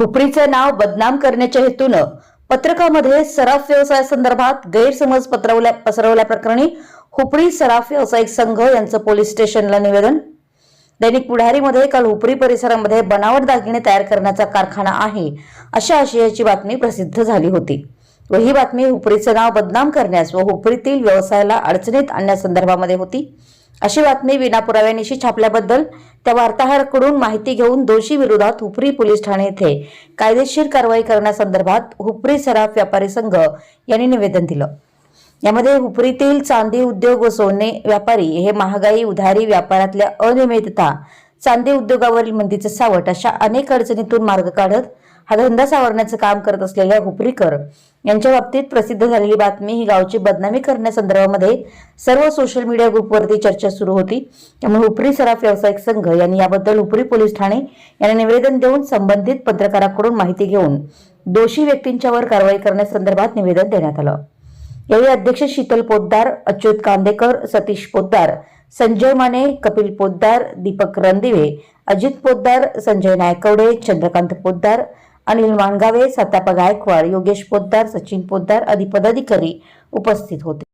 हुपरीचे नाव बदनाम करण्याच्या हेतूनं पत्रकामध्ये सराफ व्यवसायासंदर्भात गैरसमज पत्रवल्या पसरवल्याप्रकरणी हुपरी सराफ व्यावसायिक संघ यांचं पोलीस स्टेशनला निवेदन. दैनिक पुढारीमध्ये काल हुपरी परिसरामध्ये बनावट दागिने तयार करण्याचा कारखाना आहे अशा आशयाची बातमी प्रसिद्ध झाली होती. व ही बातमी हुपरीचं नाव बदनाम करण्यास व हुपरीतील व्यवसायाला अडचणीत आणण्यासंदर्भामध्ये होती. अशी बातमी विनापुराव्यानिशी छापल्याबद्दल त्या वार्ताहराकडून माहिती घेऊन दोषी विरोधात हुपरी पोलीस ठाणे येथे कायदेशीर कारवाई करण्यासंदर्भात हुपरी सराफ व्यापारी संघ यांनी निवेदन दिलं. यामध्ये हुपरीतील चांदी उद्योग व सोने व्यापारी हे महागाई उधारी व्यापारातल्या अनियमितता चांदी उद्योगावरील मंदीचे सावट अशा अनेक अडचणीतून मार्ग काढत हा धंदा सावरण्याचं काम करत असलेल्या हुपरीकर यांच्या बाबतीत प्रसिद्ध झालेली बातमी ही गावची बदनामी करण्यासंदर्भामध्ये सर्व सोशल मीडिया ग्रुपवरती चर्चा सुरू होती. त्यामुळे हुपरी सराफ व्यावसायिक संघ यांनी याबद्दल हुपरी पोलीस ठाणे यांना निवेदन देऊन संबंधित पत्रकाराकडून माहिती घेऊन दोषी व्यक्तींच्यावर कारवाई करण्यासंदर्भात निवेदन देण्यात आलं. यावेळी अध्यक्ष शीतल पोद्दार अच्युत कांदेकर सतीश पोद्दार संजय माने कपिल पोद्दार दीपक रणदिवे अजित पोद्दार संजय नायकवडे चंद्रकांत पोद्दार अनिल माणगावे सतापा गायकवाड योगेश पोद्दार सचिन पोद्दार आदी पदाधिकारी उपस्थित होते.